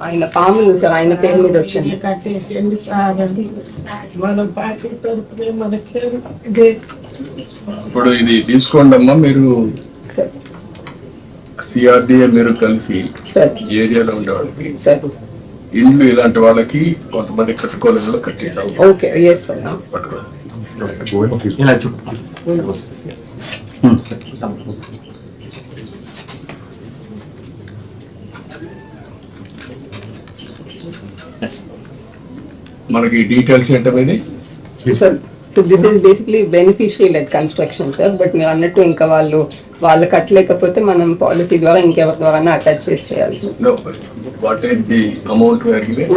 ఆయన పాము చూసారు ఆయన పేరు మీద వచ్చింది. కట్టేసేయండి సార్ అని మన పార్టీ ఇదే ఇప్పుడు ఇది తీసుకోండి అమ్మా మీరు సార్ సిఆర్డిఏ మీరు కలిసి ఏరియాలో ఉండే వాళ్ళకి సార్ ఇల్లు ఇలాంటి వాళ్ళకి కొంతమంది కట్టుకోలేదు కట్టిద్దాం ఓకే ఎస్ సార్ పట్టుకోండి. ఇలా చుట్టూ మనకి డీటెయిల్స్ ఏంటనేది sir so this is basically beneficiary led construction sir but మీరు అన్నట్టు ఇంకా వాళ్ళు వాళ్ళు కట్టలేకపోతే మనం పాలసీ ద్వారా ఇంకెవరి ద్వారా అటాచ్ చేసి చేయాలి?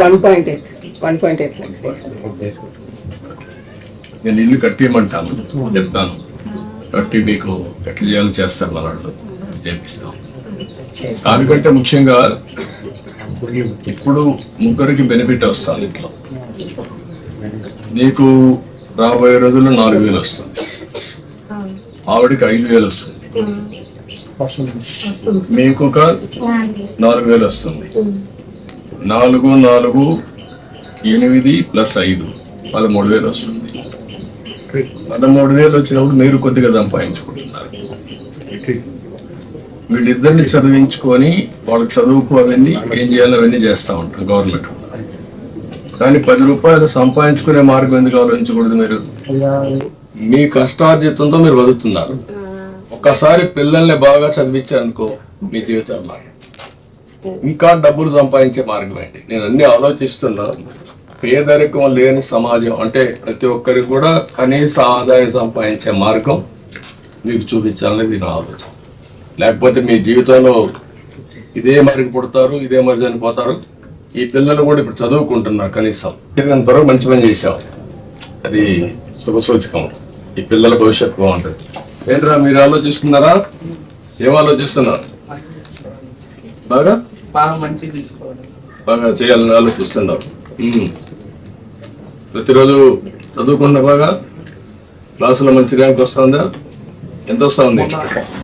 One point eight one point eight lakhs నేను ఇల్లు కట్టేయమంటాను చెప్తాను. కట్టి మీకు ఎట్లా చేయాలో చేస్తారు మన వాళ్ళు చేపిస్తాం దానికంటే ముఖ్యంగా ఇప్పుడు ముగ్గురికి బెనిఫిట్ వస్తుంది ఇంట్లో. నీకు రాబోయే రోజుల్లో నాలుగు వేలు వస్తుంది ఆవిడకి ఐదు వేలు వస్తుంది మీకు ఒక నాలుగు వేలు వస్తుంది. నాలుగు. నాలుగు ఎనిమిది ప్లస్ ఐదు పదమూడు వేలు వస్తుంది. పదమూడు వేలు వచ్చినప్పుడు మీరు కొద్దిగా సంపాదించుకుంటున్నారు వీళ్ళిద్దరిని చదివించుకొని వాళ్ళకి చదువుకు అవన్నీ ఏం చేయాలో అవన్నీ చేస్తూ ఉంటారు గవర్నమెంట్. కానీ పది రూపాయలు సంపాదించుకునే మార్గం ఎందుకు ఆలోచించకూడదు మీరు? మీ కష్టార్జితంతో మీరు బతుకుతున్నారు. ఒక్కసారి పిల్లల్ని బాగా చదివించారనుకో మీ జీవితంలో ఇంకా డబ్బులు సంపాదించే మార్గం ఏంటి? నేను అన్ని ఆలోచిస్తున్నాను పేదరికం లేని సమాజం అంటే ప్రతి ఒక్కరికి కూడా కనీస ఆదాయం సంపాదించే మార్గం మీకు చూపించాలనేది నా ఆలోచన లేకపోతే మీ జీవితంలో ఇదే మరికి పుడతారు ఇదే మరి చనిపోతారు ఈ పిల్లలు కూడా ఇప్పుడు చదువుకుంటున్నారు కనీసం. ఇంతవరకు మంచి పని చేశాం అది శుభ సూచకం. ఈ పిల్లల భవిష్యత్తు బాగుంటుంది. ఏంట్రా మీరు ఆలోచిస్తున్నారా? ఏం ఆలోచిస్తున్నారు? బాగా? బాగా చేయాలని ఆలోచిస్తున్నారు. ప్రతిరోజు చదువుకున్న బాగా? క్లాసులో మంచి ర్యాంక్ వస్తుందా? ఎంత వస్తుంది?